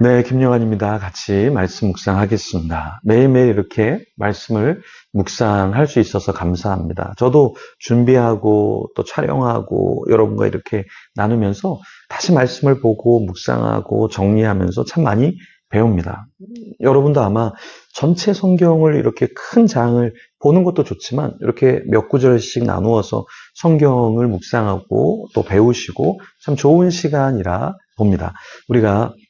네, 김영환입니다. 같이 말씀 묵상하겠습니다. 매일매일 이렇게 말씀을 묵상할 수 있어서 감사합니다. 저도 준비하고 또 촬영하고 여러분과 이렇게 나누면서 다시 말씀을 보고 묵상하고 정리하면서 참 많이 배웁니다. 여러분도 아마 전체 성경을 이렇게 큰 장을 보는 것도 좋지만 이렇게 몇 구절씩 나누어서 성경을 묵상하고 또 배우시고 참 좋은 시간이라 봅니다. 우리가 음,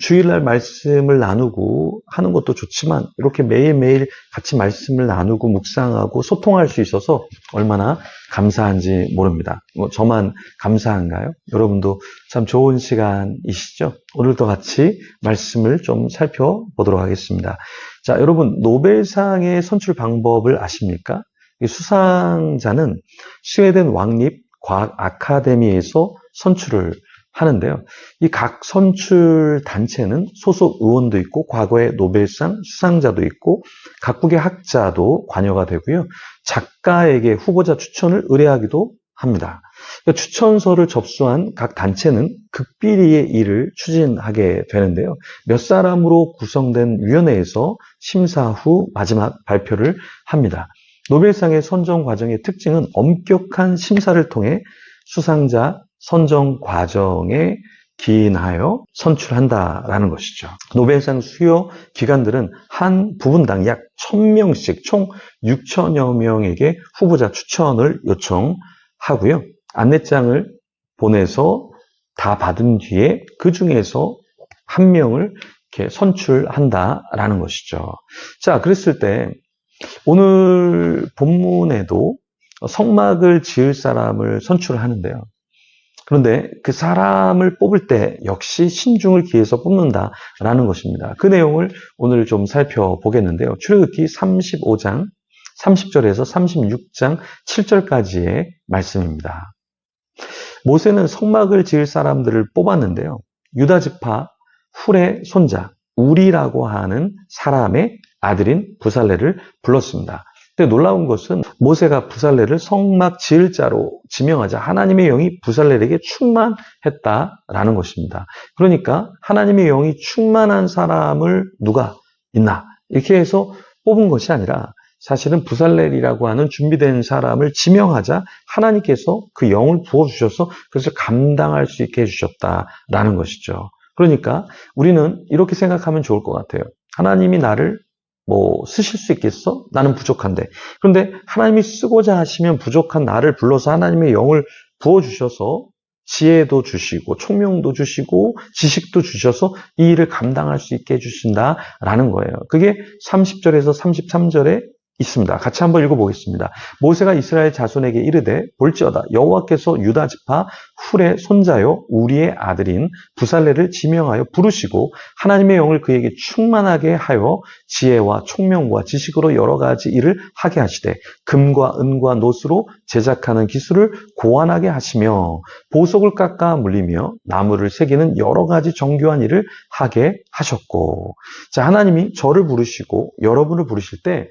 주일날 말씀을 나누고 하는 것도 좋지만 이렇게 매일매일 같이 말씀을 나누고 묵상하고 소통할 수 있어서 얼마나 감사한지 모릅니다. 뭐 저만 감사한가요? 여러분도 참 좋은 시간이시죠? 오늘도 같이 말씀을 좀 살펴보도록 하겠습니다. 자, 여러분 노벨상의 선출 방법을 아십니까? 이 수상자는 스웨덴 왕립 과학 아카데미에서 선출을 하는데요. 이 각 선출 단체는 소속 의원도 있고 과거의 노벨상 수상자도 있고 각국의 학자도 관여가 되고요. 작가에게 후보자 추천을 의뢰하기도 합니다. 그러니까 추천서를 접수한 각 단체는 극비리의 일을 추진하게 되는데요. 몇 사람으로 구성된 위원회에서 심사 후 마지막 발표를 합니다. 노벨상의 선정 과정의 특징은 엄격한 심사를 통해 수상자 선정 과정에 기인하여 선출한다라는 것이죠. 노벨상 수요 기관들은 한 부분당 약 1000명씩 총 6천여 명에게 후보자 추천을 요청하고요. 안내장을 보내서 다 받은 뒤에 그 중에서 한 명을 이렇게 선출한다라는 것이죠. 자, 그랬을 때 오늘 본문에도 성막을 지을 사람을 선출하는데요. 그런데 그 사람을 뽑을 때 역시 신중을 기해서 뽑는다라는 것입니다. 그 내용을 오늘 좀 살펴보겠는데요. 출애굽기 35장 30절에서 36장 7절까지의 말씀입니다. 모세는 성막을 지을 사람들을 뽑았는데요. 유다 지파 훌의 손자 우리라고 하는 사람의 아들인 부살레를 불렀습니다. 근데 놀라운 것은 모세가 부살레를 성막 지을 자로 지명하자 하나님의 영이 부살레에게 충만했다라는 것입니다. 그러니까 하나님의 영이 충만한 사람을 누가 있나 이렇게 해서 뽑은 것이 아니라 사실은 부살렐이라고 하는 준비된 사람을 지명하자 하나님께서 그 영을 부어주셔서 그것을 감당할 수 있게 해주셨다라는 것이죠. 그러니까 우리는 이렇게 생각하면 좋을 것 같아요. 하나님이 나를 뭐 쓰실 수 있겠어? 나는 부족한데. 그런데 하나님이 쓰고자 하시면 부족한 나를 불러서 하나님의 영을 부어 주셔서 지혜도 주시고 총명도 주시고 지식도 주셔서 이 일을 감당할 수 있게 해 주신다라는 거예요. 그게 30절에서 33절에 있습니다. 같이 한번 읽어보겠습니다. 모세가 이스라엘 자손에게 이르되 볼지어다 여호와께서 유다 지파 훌의 손자요 우리의 아들인 부살레를 지명하여 부르시고 하나님의 영을 그에게 충만하게 하여 지혜와 총명과 지식으로 여러 가지 일을 하게 하시되 금과 은과 노스로 제작하는 기술을 고안하게 하시며 보석을 깎아 물리며 나무를 새기는 여러 가지 정교한 일을 하게 하셨고 자 하나님이 저를 부르시고 여러분을 부르실 때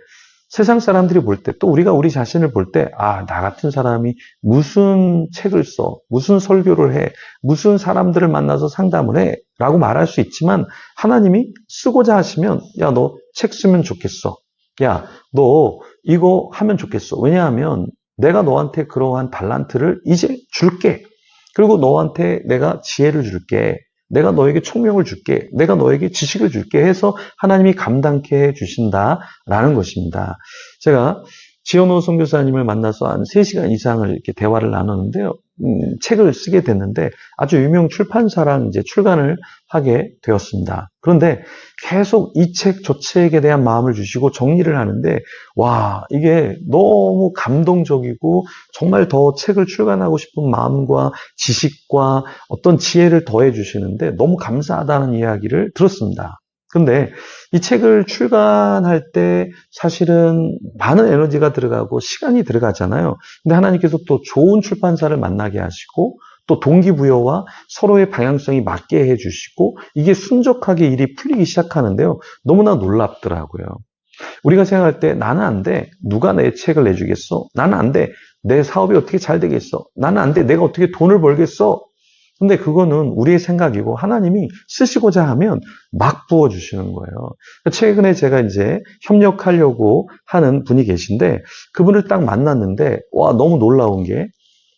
세상 사람들이 볼 때, 또 우리가 우리 자신을 볼 때, 아, 나 같은 사람이 무슨 책을 써, 무슨 설교를 해, 무슨 사람들을 만나서 상담을 해, 라고 말할 수 있지만, 하나님이 쓰고자 하시면, 야, 너 책 쓰면 좋겠어. 야, 너 이거 하면 좋겠어. 왜냐하면 내가 너한테 그러한 달란트를 이제 줄게. 그리고 너한테 내가 지혜를 줄게. 내가 너에게 총명을 줄게. 내가 너에게 지식을 줄게 해서 하나님이 감당케 해 주신다라는 것입니다. 제가 지현호 선교사님을 만나서 한 3시간 이상을 이렇게 대화를 나눴는데요. 음, 책을 쓰게 됐는데 아주 유명 출판사랑 이제 출간을 하게 되었습니다. 그런데 계속 이 책, 저 책에 대한 마음을 주시고 정리를 하는데 와, 이게 너무 감동적이고 정말 더 책을 출간하고 싶은 마음과 지식과 어떤 지혜를 더해 주시는데 너무 감사하다는 이야기를 들었습니다. 근데 이 책을 출간할 때 사실은 많은 에너지가 들어가고 시간이 들어가잖아요. 근데 하나님께서 또 좋은 출판사를 만나게 하시고 또 동기부여와 서로의 방향성이 맞게 해주시고 이게 순적하게 일이 풀리기 시작하는데요. 너무나 놀랍더라고요. 우리가 생각할 때 나는 안 돼. 누가 내 책을 내주겠어? 나는 안 돼. 내 사업이 어떻게 잘 되겠어? 나는 안 돼. 내가 어떻게 돈을 벌겠어? 근데 그거는 우리의 생각이고 하나님이 쓰시고자 하면 막 부어주시는 거예요. 최근에 제가 이제 협력하려고 하는 분이 계신데 그분을 딱 만났는데 와, 너무 놀라운 게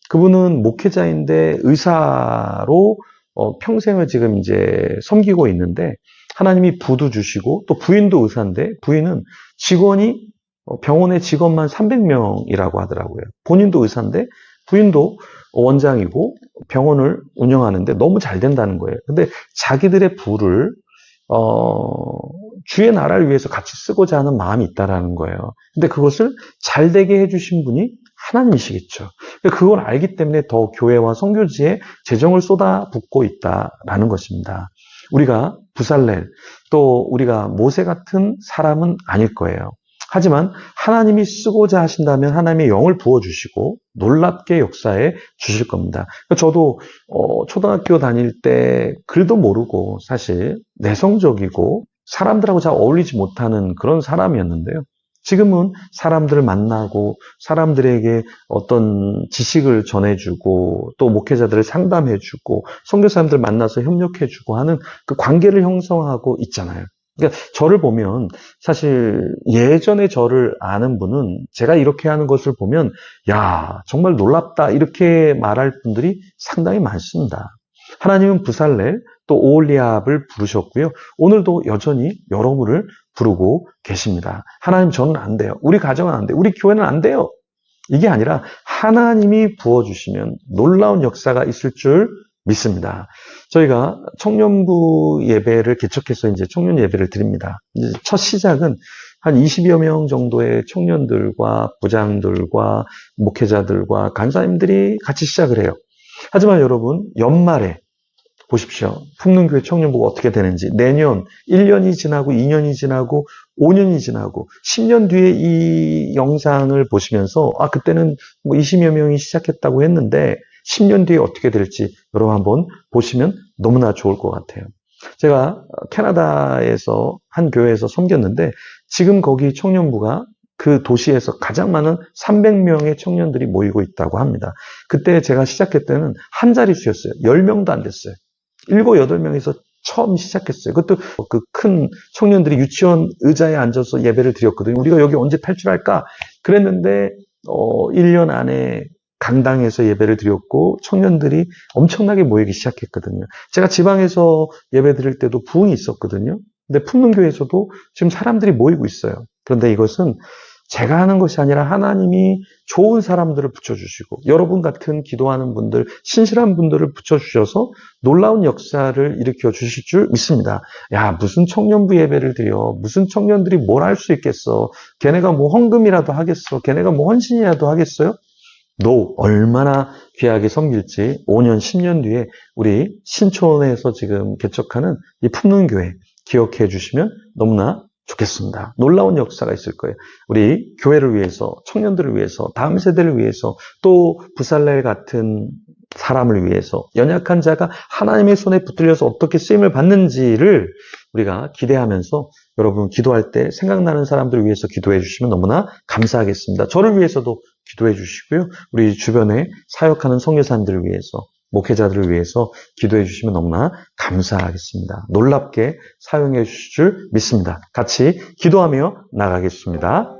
그분은 목회자인데 의사로 어, 평생을 지금 이제 섬기고 있는데 하나님이 부도 주시고 또 부인도 의사인데 부인은 직원이 어, 병원의 직원만 300명이라고 하더라고요. 본인도 의사인데 부인도 원장이고 병원을 운영하는데 너무 잘 된다는 거예요. 근데 자기들의 부를 어, 주의 나라를 위해서 같이 쓰고자 하는 마음이 있다라는 거예요. 근데 그것을 잘 되게 해주신 분이 하나님이시겠죠. 그걸 알기 때문에 더 교회와 성교지에 재정을 쏟아붓고 있다라는 것입니다. 우리가 부살렐 또 우리가 모세 같은 사람은 아닐 거예요. 하지만 하나님이 쓰고자 하신다면 하나님의 영을 부어주시고 놀랍게 역사에 주실 겁니다. 저도 어, 초등학교 다닐 때 글도 모르고 사실 내성적이고 사람들하고 잘 어울리지 못하는 그런 사람이었는데요. 지금은 사람들을 만나고 사람들에게 어떤 지식을 전해주고 또 목회자들을 상담해주고 선교사님들 만나서 협력해주고 하는 그 관계를 형성하고 있잖아요. 그러니까 저를 보면 사실 예전에 저를 아는 분은 제가 이렇게 하는 것을 보면 야 정말 놀랍다 이렇게 말할 분들이 상당히 많습니다. 하나님은 부살렐 또 오올리압을 부르셨고요. 오늘도 여전히 여러분을 부르고 계십니다. 하나님 저는 안 돼요. 우리 가정은 안 돼요. 우리 교회는 안 돼요. 이게 아니라 하나님이 부어주시면 놀라운 역사가 있을 줄 믿습니다. 저희가 청년부 예배를 개척해서 이제 청년 예배를 드립니다. 첫 시작은 한 20여 명 정도의 청년들과 부장들과 목회자들과 간사님들이 같이 시작을 해요. 하지만 여러분, 연말에 보십시오. 풍능교회 청년부가 어떻게 되는지. 내년 1년이 지나고 2년이 지나고 5년이 지나고 10년 뒤에 이 영상을 보시면서 아 그때는 뭐 20여 명이 시작했다고 했는데 10년 뒤에 어떻게 될지 여러분 한번 보시면 너무나 좋을 것 같아요. 제가 캐나다에서 한 교회에서 섬겼는데 지금 거기 청년부가 그 도시에서 가장 많은 300명의 청년들이 모이고 있다고 합니다. 그때 제가 시작할 때는 한 자릿수였어요. 10명도 안 됐어요. 7, 8명에서 처음 시작했어요. 그것도 그 큰 청년들이 유치원 의자에 앉아서 예배를 드렸거든요. 우리가 여기 언제 탈출할까? 그랬는데, 어, 1년 안에 강당에서 예배를 드렸고 청년들이 엄청나게 모이기 시작했거든요. 제가 지방에서 예배 드릴 때도 부흥이 있었거든요. 근데 풍문교에서도 지금 사람들이 모이고 있어요. 그런데 이것은 제가 하는 것이 아니라 하나님이 좋은 사람들을 붙여주시고 여러분 같은 기도하는 분들, 신실한 분들을 붙여주셔서 놀라운 역사를 일으켜 주실 줄 믿습니다. 야 무슨 청년부 예배를 드려 무슨 청년들이 뭘 할 수 있겠어 걔네가 뭐 헌금이라도 하겠어 걔네가 뭐 헌신이라도 하겠어요? 너 얼마나 귀하게 섬길지 5년, 10년 뒤에 우리 신촌에서 지금 개척하는 이 품능교회 기억해 주시면 너무나 좋겠습니다. 놀라운 역사가 있을 거예요. 우리 교회를 위해서, 청년들을 위해서, 다음 세대를 위해서, 또 부살렐 같은 사람을 위해서, 연약한 자가 하나님의 손에 붙들려서 어떻게 쓰임을 받는지를 우리가 기대하면서 여러분 기도할 때 생각나는 사람들을 위해서 기도해 주시면 너무나 감사하겠습니다. 저를 위해서도 기도해 주시고요. 우리 주변에 사역하는 성교사님들을 위해서 목회자들을 위해서 기도해 주시면 너무나 감사하겠습니다. 놀랍게 사용해 주실 줄 믿습니다. 같이 기도하며 나가겠습니다.